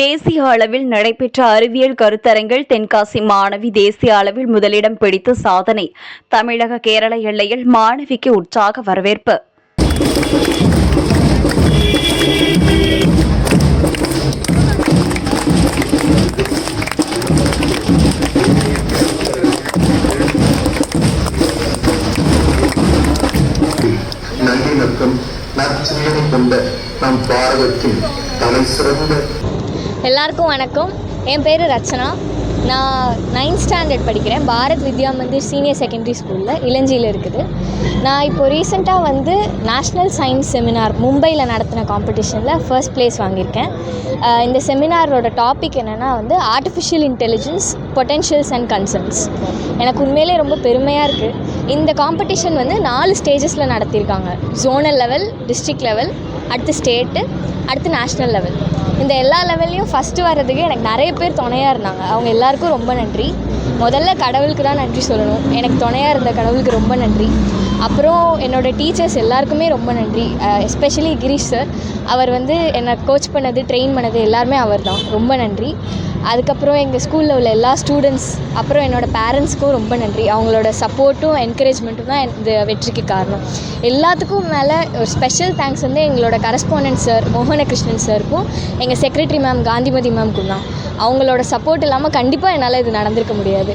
தேசிய அளவில் நடைபெற்ற அறிவியல் கருத்தரங்கில் தென்காசி மாணவி தேசிய அளவில் முதலிடம் பிடித்து சாதனை தமிழக கேரள எல்லையில் மாணவிக்கு உற்சாக வரவேற்பு. நல்லிணக்கம் நற்சிந்தனை கொண்ட நம் பாரதத்தின் தலை சிறந்த எல்லாருக்கும் வணக்கம். என் பேர் ரச்சனா. நான் நைன்த் ஸ்டாண்டர்ட் படிக்கிறேன். பாரத் வித்யா மந்திர் சீனியர் செகண்டரி ஸ்கூலில் இளஞ்சியில் இருக்குது. நான் இப்போ ரீசெண்டாக வந்து நேஷ்னல் சயின்ஸ் செமினார் மும்பையில் நடத்தின காம்படிஷனில் ஃபர்ஸ்ட் ப்ளேஸ் வாங்கியிருக்கேன். இந்த செமினாரோட டாபிக் என்னென்னா வந்து artificial intelligence potentials and concerns எனக்கு உண்மையிலே ரொம்ப பெருமையாக இருக்குது இந்த காம்படிஷன் வந்து நாலு ஸ்டேஜஸில் நடத்தியிருக்காங்க. ஜோனல் லெவல் டிஸ்ட்ரிக்ட் லெவல் அடுத்து ஸ்டேட்டு அடுத்து நேஷ்னல் லெவல் இந்த எல்லா லெவல்லையும் ஃபஸ்ட்டு வர்றதுக்கு எனக்கு நிறைய பேர் துணையாக இருந்தாங்க. அவங்க எல்லாருக்கும் ரொம்ப நன்றி. முதல்ல கடவுளுக்கு தான் நன்றி சொல்லணும். எனக்கு துணையாக இருந்த கடவுளுக்கு ரொம்ப நன்றி. அப்புறம் என்னோடய டீச்சர்ஸ் எல்லாருக்குமே ரொம்ப நன்றி. எஸ்பெஷலி கிரீஷ் சார் அவர் வந்து என்னை கோச் பண்ணது ட்ரெயின் பண்ணது எல்லாருமே அவர் தான் ரொம்ப நன்றி. அதுக்கப்புறம் எங்கள் ஸ்கூலில் உள்ள எல்லா ஸ்டூடெண்ட்ஸ் அப்புறம் என்னோடய பேரண்ட்ஸ்க்கும் ரொம்ப நன்றி. அவங்களோட சப்போர்ட்டும் என்கரேஜ்மெண்ட்டும் தான் இந்த வெற்றிக்கு காரணம். எல்லாத்துக்கும் மேலே ஒரு ஸ்பெஷல் தேங்க்ஸ் வந்து எங்களோட கரஸ்பாண்டன்ட் சார் மோகனகிருஷ்ணன் சாருக்கும் எங்கள் செக்ரட்டரி மேம் காந்திமதி மேம்க்கும் தான். அவங்களோட சப்போர்ட் இல்லாமல் கண்டிப்பாக என்னால் இது நடந்திருக்க முடியாது.